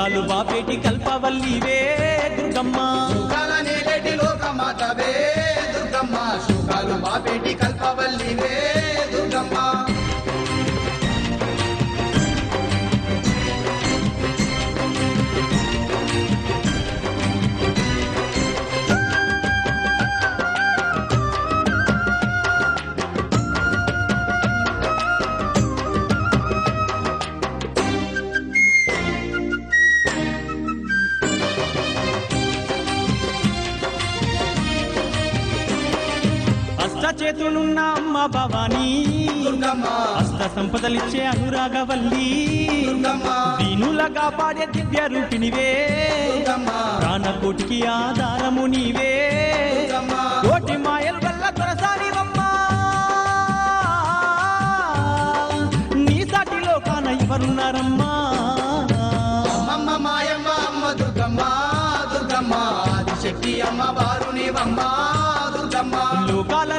కాలు బాపేటి కల్పవల్లివే దుర్గమ్మ. లోకమాతవే దుర్గమ్మ. సుఖాలు బాపేటి కల్పవల్లివే. చేతులున్న అమ్మ భవానీ. అష్ట సంపదలిచ్చే అనురాగవల్లి. దీనులగా పాడే దివ్య రూపినివే దుర్గమ్మ. ప్రాణకోటికి ఆధారము నీవే. కోటి మాయల వల్ల దొరసానివమ్మా నీ సాటిలో కాన ఎవరున్నారమ్మా? మాయమ్మ అమ్మ దుర్గమ్మ దుర్గమ్మ. ఆదిశక్తి అమ్మ వారు నీవమ్మ దుర్గమ్మ. లోకాల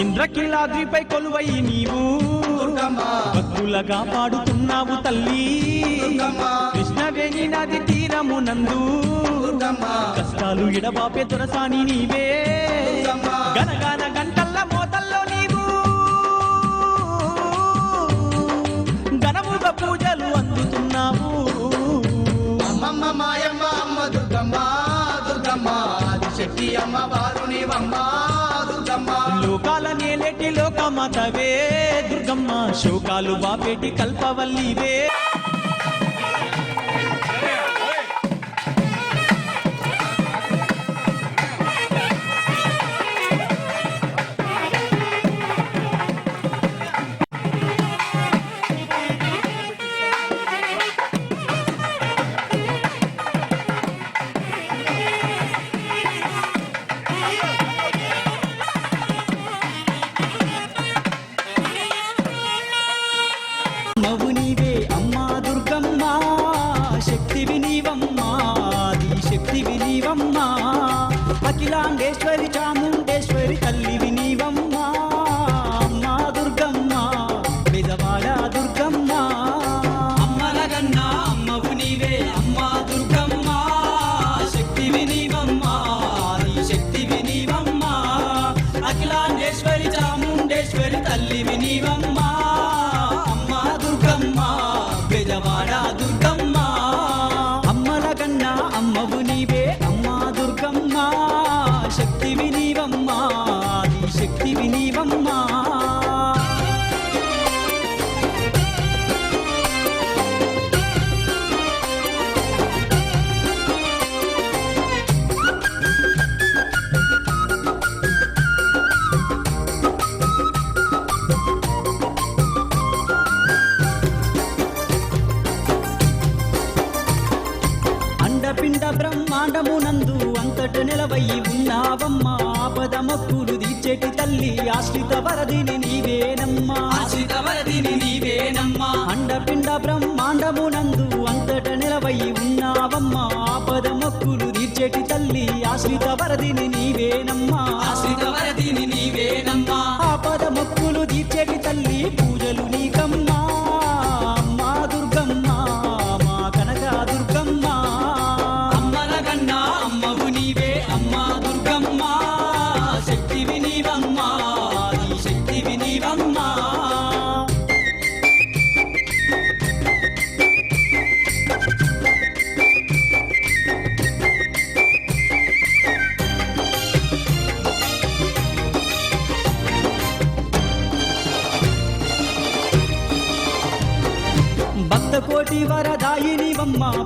ఇంద్రకిలాద్రిపై కొలువై నీవు. భక్తులగా పాడుతున్నావు తల్లి. కృష్ణవేణి నది తీరమునందు. కష్టాలు ఎడబాపే దొరసాని నీవే. గనగాన గంటల్ల మోతల్లో నీవు. ఘనముగా పూజలు అందుతున్నావు. అమ్మమ్మ మాయమ్మ అమ్మ దుర్గమ్మ దుర్గమ్మ. ఆదిశక్తి అమ్మ వారు నీవమ్మ. లోకాల నేలేటి లోకమాతవే. దుర్గమ్మ శోకాలు బాపేటి కల్పవల్లివే. అఖిలాండేశ్వరి చాముండేశ్వరి తల్లి ఆపద మొక్కులు తీర్చేటి తల్లి ఆశ్రిత వరదిని నీవేనమ్మా. ఆశ్రిత వరదిని నీవేనమ్మా. అండపిండ బ్రహ్మాండమునందు అంతట నిలవయి ఉన్నావమ్మా. ఆపద మొక్కులు తీర్చేటి తల్లి ఆశ్రిత వరదిని నీవేనమ్మా.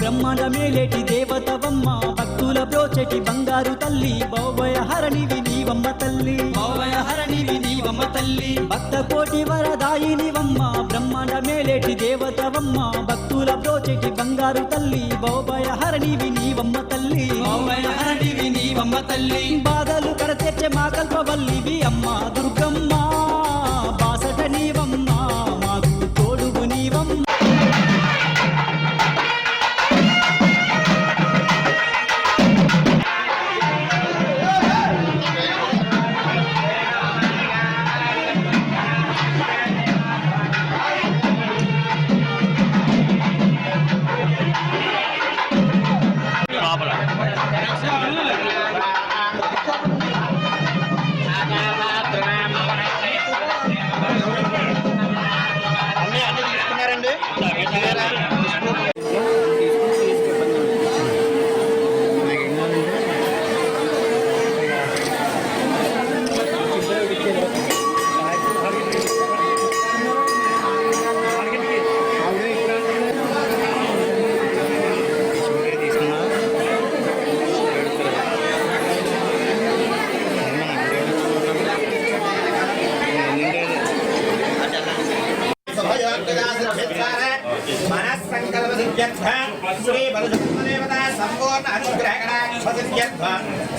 బ్రహ్మాండ మేలేటి దేవతవమ్మ భక్తుల బ్రోచెటి బంగారు తల్లి బాబోయ తల్లి భక్త కోటి వరదాయినివమ్మ బ్రహ్మాండ మేలేటి దేవతవమ్మ భక్తుల బ్రోచెటి బంగారు తల్లి భౌవయ హరణివి నీవమ్మ తల్లి. భౌవయ హరణివి నీవమ్మ తల్లి. మనస్సంకల్ప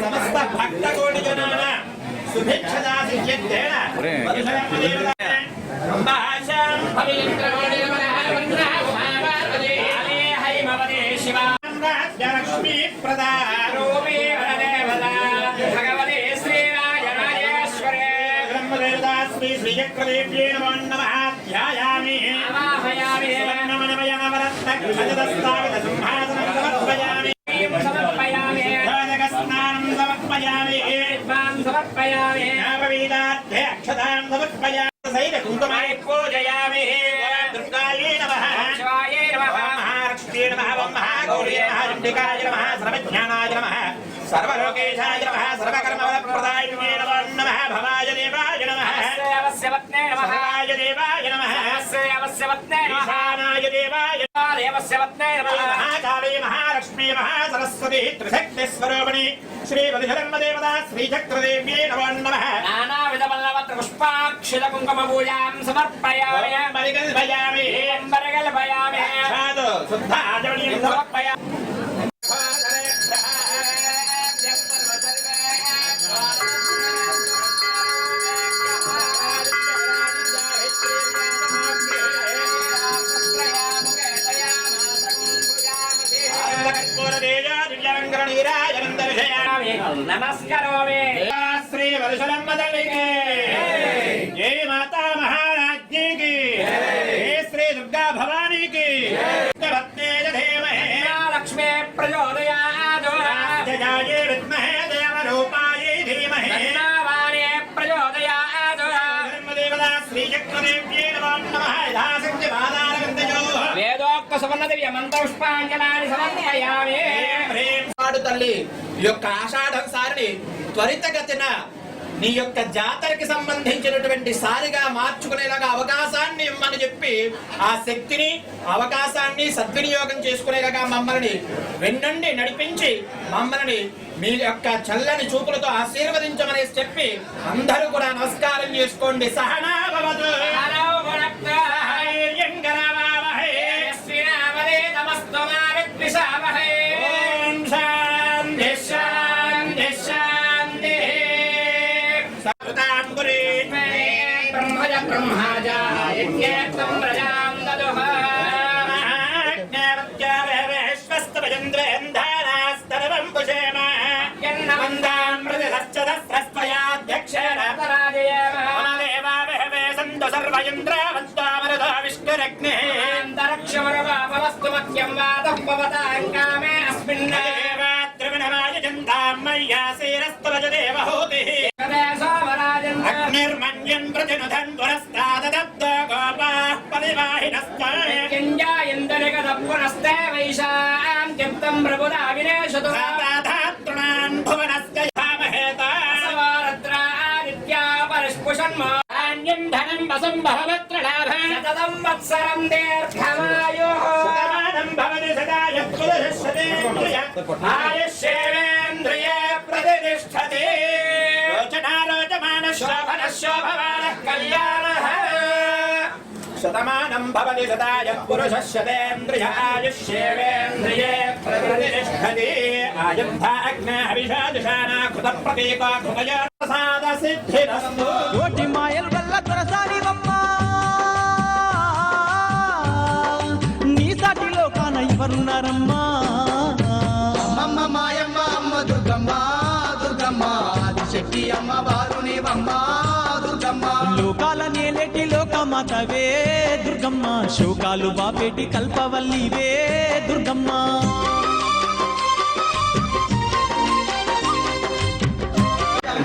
ಸಮಸ್ತ ಭಕ್ತ ಕೋಟಿ ಜನಾನ ಸುಭಿಕ್ಷದಾಸಿ ಚಿತ್ತೇಣ ಭಾಷಾಂ ಭವೇಂದ್ರ ಕೋಟಿ ಮಂತ್ರ ಉಮಾವಾರ್ವದೇ ಹರೇ ಹೈಮವದೇ ಶಿವಾಂಗ ಲಕ್ಷ್ಮೀ ಪ್ರದಾರೋಪೇ ವರದೇವತಾ ಭಗವದೇ ಶ್ರೀರಾಜರಾಜೇಶ್ವರೇ ಬ್ರಹ್ಮದೇವತಾ ಶ್ರೀ ಶ್ರೀಚಕ್ರದೇವ್ಯೇ ನಮೋ ನಮಃ ध्यायामि आवाहयामि नमनमयमवरत्नकृतदस्तावितसंहासनं समर्पयामि సమర్పయామి జ్ఞాపవీదార్థే అక్షతాం సమర్పయామి సైత కుంకుమాయ పూజయామి దుర్గాయే నమః. మహాలక్ష్మీ నమః ఓం మహాగౌరీ నమః చండికాయ నమః సర్వజ్ఞానాయ నమః సర్వలోకేశాయ నమః సర్వకర్మఫలప్రదాయినే నమో నమః భవాయ దేవాయ నమః సర్వాయ దేవాయ నమః ఈశానాయ దేవాయ మహాకాళీ మహాలక్ష్మీ మహాసరస్వతి త్రిశక్తి స్వరూపిణి శ్రీ బలిధర్మదేవత శ్రీచక్రదేవ్యే నమో. నమః పుష్పాక్షిత కుంకుమ పూజాం సమర్పయామి మరిగల్భయామి అంబరగల్భయామి సాధు శుద్ధ ఆచమనీయం సమర్పయామి. నమస్కరోమి. శ్రీ వరుషలమ్మ తల్లికి. సమర్పయామి. తల్లి యొక్క ఆషాఢం సారిని త్వరితగతిన నీ యొక్క జాతరకి సంబంధించినటువంటి సారిగా మార్చుకునేలాగా అవకాశాన్ని ఇమ్మని చెప్పి ఆ శక్తిని అవకాశాన్ని సద్వినియోగం చేసుకునేలాగా మమ్మల్ని వెన్నుండి నడిపించి మమ్మల్ని మీ యొక్క చల్లని చూపులతో ఆశీర్వదించమని చెప్పి అందరూ కూడా నమస్కారం చేసుకోండి. సహనా పురే బ్రహ్మజ బ్రహ్మజ యజ్ఞేత్వం ప్రజాం దదుః జ్ఞానజ్ఞానవేశ్వస్తవజంద్రేంధారాస్తరవం పుషేమ యన్నమందాం ప్రతిదశ్చదస్రస్పయాధ్యక్షేణ పరాజయేమ దేవావహవే సంతు సర్వయంద్రావంతామరదా విష్ణురగ్నే అంతరక్షవరవాపవస్తు మత్యం కింజాయందరిగదపునస్తే వైశాం కిప్తం ప్రభురావినేషతు రాధాతృణాన్ భువనస్య భామహేతారత్రాదిత్యా పరస్పుషన్మా ధాన్యం ధనం వసం బహవత్ర లాభం. వత్సరం దీర్ఘమాయో. భవతి సదాయ ప్రతిష్టతే. రోచనారోచమాన శోభన శోభన కళ్యాణః శతమానం భవతి సదా యత్పురుషస్యేంద్రియ ఆయుష్యేవేంద్రియే ప్రతిష్టతి ఆయుర్ధాగ్నేహవిషాదిశానా కృత ప్రతీక కృతయ ప్రసాద సిద్ధిరస్తు కోటి మాయల వల్ల దొరసానివమ్మ నీ సాటిలో కాన ఎవరున్నారమ్మా? అమ్మ వారునివమ్మ దుర్గమ్మ. లోకాల నేలేటి లోకమాతవే దుర్గమ్మ. శోకాలు బాపేటి కల్పవల్లివే దుర్గమ్మ.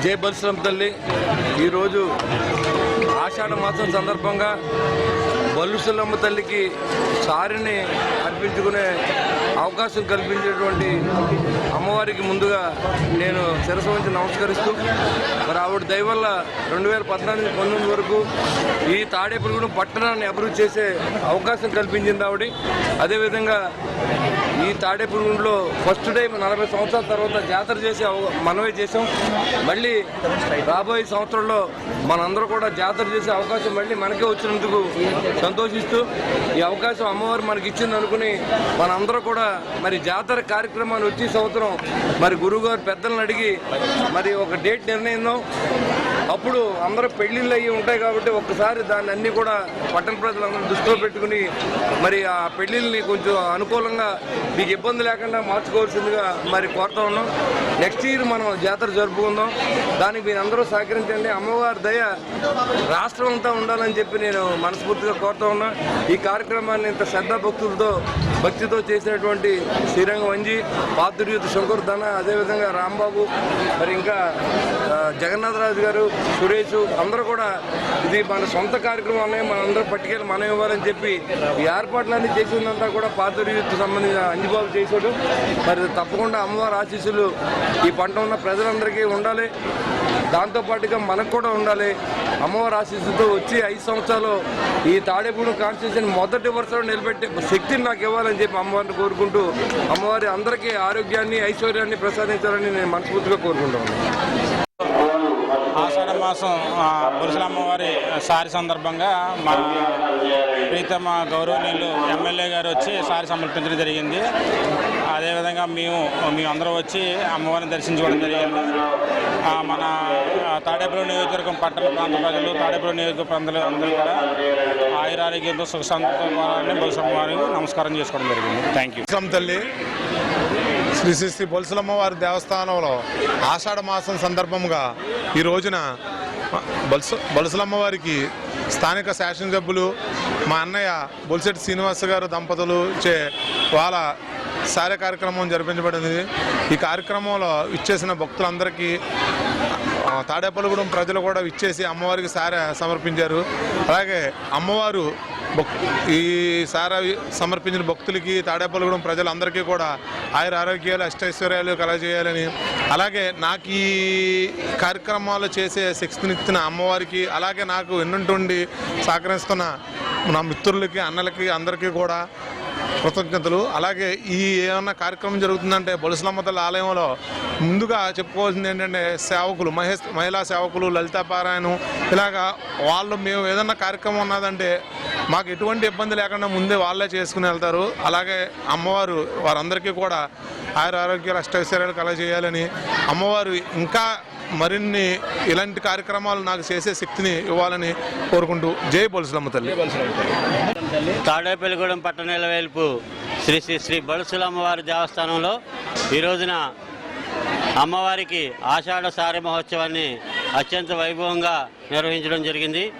జై బల్సులం తల్లి. ఈరోజు ఆషాఢ మాసం సందర్భంగా బల్సులమ్మ తల్లికి సారిని అర్పించుకునే అవకాశం కల్పించేటువంటి అమ్మవారికి ముందుగా నేను శిరస వంచి నమస్కరిస్తూ మరి ఆవిడ దయవల్ల రెండు వేల పద్నాలుగు పంతొమ్మిది వరకు ఈ తాడేపల్లిగూడెం పట్టణాన్ని అభివృద్ధి చేసే అవకాశం కల్పించింది ఆవిడ. అదేవిధంగా ఈ తాడేపల్లిగూడెంలో ఫస్ట్ టైం నలభై సంవత్సరాల తర్వాత జాతర చేసి అవ- చేసాం మళ్ళీ రాబోయే సంవత్సరంలో మనందరూ కూడా జాతర చేసే అవకాశం మళ్ళీ మనకే వచ్చినందుకు సంతోషిస్తూ ఈ అవకాశం అమ్మవారు మనకి ఇచ్చింది అనుకుని మనందరూ కూడా మరి జాతర కార్యక్రమాన్ని వచ్చే సంవత్సరం మరి గురువుగారు పెద్దలను అడిగి మరి ఒక డేట్ నిర్ణయిందాం అప్పుడు అందరూ పెళ్ళిళ్ళు అయ్యి ఉంటాయి కాబట్టి ఒక్కసారి దాన్ని అన్ని కూడా పట్టణ ప్రజలందరూ దృష్టిలో పెట్టుకుని మరి ఆ పెళ్ళిళ్ళని కొంచెం అనుకూలంగా మీకు ఇబ్బంది లేకుండా మార్చుకోవాల్సిందిగా మరి కోరుతా ఉన్నాం. నెక్స్ట్ ఇయర్ మనం జాతర జరుపుకుందాం. దానికి మీరు అందరూ సహకరించండి. అమ్మవారి దయ రాష్ట్రం అంతా ఉండాలని చెప్పి నేను మనస్ఫూర్తిగా కోరుతా ఉన్నా. ఈ కార్యక్రమాన్ని ఇంత శ్రద్ధా భక్తులతో భక్తితో చేసినటువంటి శ్రీరంగ వంజి పాతుర్యూత్ శంకర్ ధన అదేవిధంగా రాంబాబు మరి ఇంకా జగన్నాథరాజు గారు సురేష్ అందరూ కూడా ఇది మన సొంత కార్యక్రమాన్ని మనందరూ పట్టుకెళ్ళి మనం ఇవ్వాలని చెప్పి ఈ ఏర్పాట్లన్నీ చేసిందంతా కూడా పాతుర్యూత్ సంబంధించిన అంజుబాబు చేశాడు. మరి తప్పకుండా అమ్మవారి ఆశీస్సులు ఈ పంట ఉన్న ప్రజలందరికీ ఉండాలి. దాంతోపాటుగా మనకు కూడా ఉండాలి. అమ్మవారి ఆశీస్సుతో వచ్చి ఐదు సంవత్సరాలు ఈ తాడేపూడి కాన్స్టిట్యూషన్ మొదటి వరుసలో నిలబెట్టే శక్తిని నాకు ఇవ్వాలని చెప్పి అమ్మవారిని కోరుకుంటూ అమ్మవారి అందరికీ ఆరోగ్యాన్ని ఐశ్వర్యాన్ని ప్రసాదించాలని నేను మనస్ఫూర్తిగా కోరుకుంటాను ఆషాఢ మాసం ఆ, అమ్మవారి సారి సందర్భంగా మా ప్రీతమ గౌరవనీయులు ఎమ్మెల్యే గారు వచ్చి సారి సమర్పించడం జరిగింది. అదేవిధంగా మేము మేము అందరూ వచ్చి అమ్మవారిని దర్శించుకోవడం జరిగింది. మన ఆ, తాడేపల్లి నియోజకవర్గం పట్టణ ప్రాంత ప్రజలు తాడేపల్లి నియోజకవర్గ ప్రాంతాలు అందరూ కూడా ఆయురారోగ్యంతో సుఖ సంతోషాలని బురుసల నమస్కారం చేసుకోవడం జరిగింది. థ్యాంక్ యూ తల్లి శ్రీ శ్రీ శ్రీ వారి దేవస్థానంలో ఆషాఢ మాసం సందర్భంగా ఈ రోజున బొలస బొలసలమ్మ వారికి స్థానిక శాసనసభ్యులు మా అన్నయ్య బొలిశెట్టి శ్రీనివాస గారు దంపతులు చే వాళ్ళ సారే కార్యక్రమం జరిపించబడింది. ఈ కార్యక్రమంలో ఇచ్చేసిన భక్తులందరికీ తాడేపల్లిగూడెం ప్రజలు కూడా ఇచ్చేసి అమ్మవారికి సార సమర్పించారు. అలాగే అమ్మవారు ఈ సార సమర్పించిన భక్తులకి తాడేపల్లిగూడెం ప్రజలందరికీ కూడా ఆయుర ఆరోగ్యాలు అష్టైశ్వర్యాలు కలగజేయాలని అలాగే నాకు ఈ కార్యక్రమాలు చేసే శక్తినిచ్చిన అమ్మవారికి అలాగే నాకు ఎన్నుంటుండి సహకరిస్తున్న నా మిత్రులకి అన్నలకి అందరికీ కూడా కృతజ్ఞతలు. అలాగే ఈ ఏమన్నా కార్యక్రమం జరుగుతుందంటే బొలసలమ్మ తల్లి ఆలయంలో ముందుగా చెప్పుకోవాల్సింది ఏంటంటే సేవకులు మహేష్ మహిళా సేవకులు లలితాపారాయణ ఇలాగా వాళ్ళు మేము ఏదన్నా కార్యక్రమం ఉన్నదంటే మాకు ఎటువంటి ఇబ్బంది లేకుండా ముందే వాళ్ళే చేసుకుని వెళ్తారు. అలాగే అమ్మవారు వారందరికీ కూడా ఆయుర ఆరోగ్యాలు అష్టైశ్వర్యాలు కలగజేయాలని అమ్మవారు ఇంకా మరిన్ని ఇలాంటి కార్యక్రమాలు నాకు చేసే శక్తిని ఇవ్వాలని కోరుకుంటూ జై బొలసలమ్మ తల్లి. తాడేపల్లిగూడెం పట్టణాల వేల్పు శ్రీ శ్రీ శ్రీ బలుసుల అమ్మవారి దేవస్థానంలో ఈ రోజున అమ్మవారికి ఆషాఢ సారి మహోత్సవాన్ని అత్యంత వైభవంగా నిర్వహించడం జరిగింది.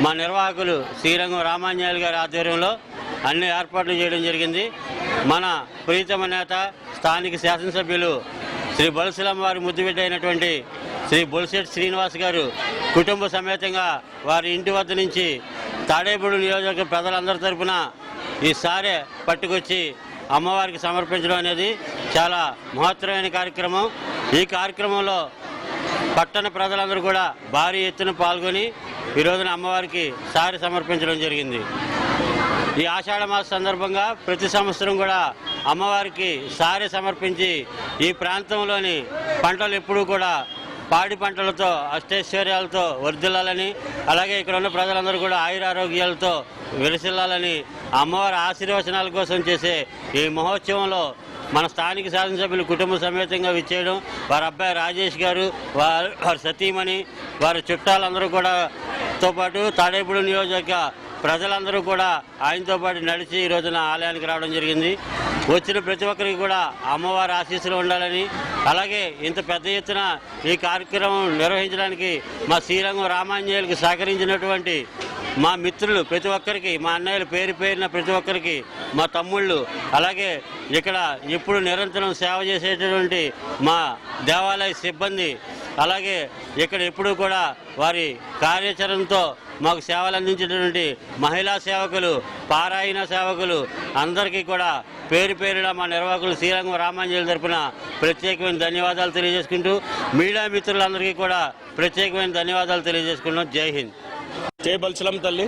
మా నిర్వాహకులు శ్రీరంగం రామాంజనేయులు గారి ఆధ్వర్యంలో అన్ని ఏర్పాట్లు చేయడం జరిగింది. మన ప్రీతమ నేత స్థానిక శాసనసభ్యులు శ్రీ బొలసలమ్మ వారి ముద్దుబిడ్డ అయినటువంటి శ్రీ బొలిశెట్టి శ్రీనివాస్ గారు కుటుంబ సమేతంగా వారి ఇంటి వద్ద నుంచి తాడేపూడి నియోజకవర్గ ప్రజలందరి తరఫున ఈ సారే పట్టుకొచ్చి అమ్మవారికి సమర్పించడం అనేది చాలా మహత్తరమైన కార్యక్రమం. ఈ కార్యక్రమంలో పట్టణ ప్రజలందరూ కూడా భారీ ఎత్తున పాల్గొని ఈ రోజున అమ్మవారికి సారి సమర్పించడం జరిగింది. ఈ ఆషాఢ మాస సందర్భంగా ప్రతి సంవత్సరం కూడా అమ్మవారికి సారి సమర్పించి ఈ ప్రాంతంలోని పంటలు ఎప్పుడూ కూడా పాడి పంటలతో అష్టైశ్వర్యాలతో వర్ధిల్లాలని అలాగే ఇక్కడ ఉన్న ప్రజలందరూ కూడా ఆయురారోగ్యాలతో విరసిల్లాలని అమ్మవారి ఆశీర్వచనాల కోసం చేసే ఈ మహోత్సవంలో మన స్థానిక శాసనసభ్యులు కుటుంబ సమేతంగా విచ్చేయడం వారి అబ్బాయి రాజేష్ గారు వారి వారి సతీమణి వారి చుట్టాలందరూ కూడా తో పాటు తాడేపూడి నియోజక ప్రజలందరూ కూడా ఆయనతో పాటు నడిచి ఈ రోజున ఆలయానికి రావడం జరిగింది. వచ్చిన ప్రతి ఒక్కరికి కూడా అమ్మవారి ఆశీస్సులు ఉండాలని అలాగే ఇంత పెద్ద ఎత్తున ఈ కార్యక్రమం నిర్వహించడానికి మా శ్రీరంగం రామాంజనేయులకు సహకరించినటువంటి మా మిత్రులు ప్రతి ఒక్కరికి మా అన్నయ్యలు పేరు పేరిన ప్రతి ఒక్కరికి మా తమ్ముళ్ళు అలాగే ఇక్కడ ఎప్పుడు నిరంతరం సేవ చేసేటటువంటి మా దేవాలయ సిబ్బంది అలాగే ఇక్కడ ఎప్పుడూ కూడా వారి కార్యాచరణతో మాకు సేవలు అందించినటువంటి మహిళా సేవకులు పారాయణ సేవకులు అందరికీ కూడా పేరు పేరున మా నిర్వాహకులు శ్రీరంగం రామాంజలి తరపున ప్రత్యేకమైన ధన్యవాదాలు తెలియజేసుకుంటూ మీడియా మిత్రులందరికీ కూడా ప్రత్యేకమైన ధన్యవాదాలు తెలియజేసుకుంటున్నాం. జై హింద్. జై బల్చలం తల్లి.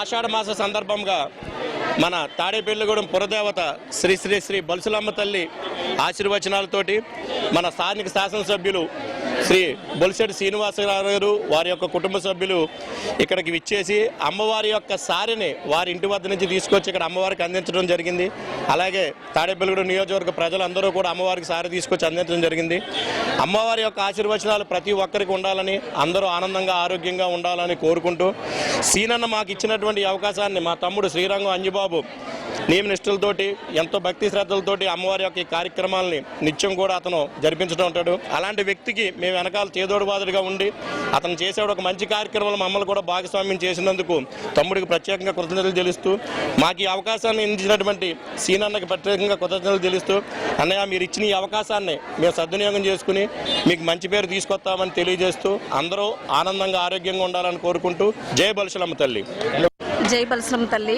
ఆషాఢ మాస సందర్భంగా మన తాడేపల్లిగూడెం పురదేవత శ్రీ శ్రీ శ్రీ బలుసులమ్మ తల్లి ఆశీర్వచనాలతోటి మన స్థానిక శాసనసభ్యులు శ్రీ బొలిశెట్టి శ్రీనివాసరావు గారు వారి యొక్క కుటుంబ సభ్యులు ఇక్కడికి విచ్చేసి అమ్మవారి యొక్క సారిని వారి ఇంటి వద్ద నుంచి తీసుకొచ్చి ఇక్కడ అమ్మవారికి అందించడం జరిగింది. అలాగే తాడేపల్లిగూడెం నియోజకవర్గ ప్రజలందరూ కూడా అమ్మవారికి సారి తీసుకొచ్చి అందించడం జరిగింది. అమ్మవారి యొక్క ఆశీర్వచనాలు ప్రతి ఒక్కరికి ఉండాలని అందరూ ఆనందంగా ఆరోగ్యంగా ఉండాలని కోరుకుంటూ సీనన్న మాకు ఇచ్చినటువంటి అవకాశాన్ని మా తమ్ముడు శ్రీరంగం అంజుబాబు నియమ నిష్ఠలతోటి ఎంతో భక్తి శ్రద్ధలతోటి అమ్మవారి యొక్క ఈ కార్యక్రమాలని నిత్యం కూడా అతను జరిపించడం ఉంటాడు అలాంటి వ్యక్తికి మేము వెనకాల చేదోడు బాదుడుగా ఉండి అతను చేసేవాడు ఒక మంచి కార్యక్రమంలో మమ్మల్ని కూడా భాగస్వామ్యం చేసినందుకు తమ్ముడికి ప్రత్యేకంగా కృతజ్ఞతలు తెలుస్తూ మాకు ఈ అవకాశాన్ని ఇచ్చినటువంటి సీనన్నకి ప్రత్యేకంగా కృతజ్ఞతలు తెలుస్తూ అన్నయ్య మీరు ఇచ్చిన ఈ అవకాశాన్ని మేము సద్వినియోగం చేసుకుని మీకు మంచి పేరు తీసుకొస్తామని తెలియజేస్తూ అందరూ ఆనందంగా ఆరోగ్యంగా ఉండాలని కోరుకుంటూ జయ బలశలమ్మ తల్లి. జై బలసలం తల్లి.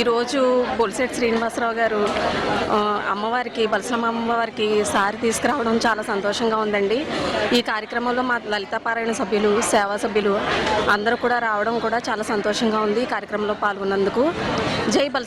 ఈరోజు బొలిసెట్ శ్రీనివాసరావు గారు అమ్మవారికి బలసలం అమ్మవారికి సారి తీసుకురావడం చాలా సంతోషంగా ఉందండి. ఈ కార్యక్రమంలో మా లలితాపారాయణ సభ్యులు సేవా సభ్యులు అందరూ కూడా రావడం కూడా చాలా సంతోషంగా ఉంది ఈ కార్యక్రమంలో పాల్గొన్నందుకు. జై బల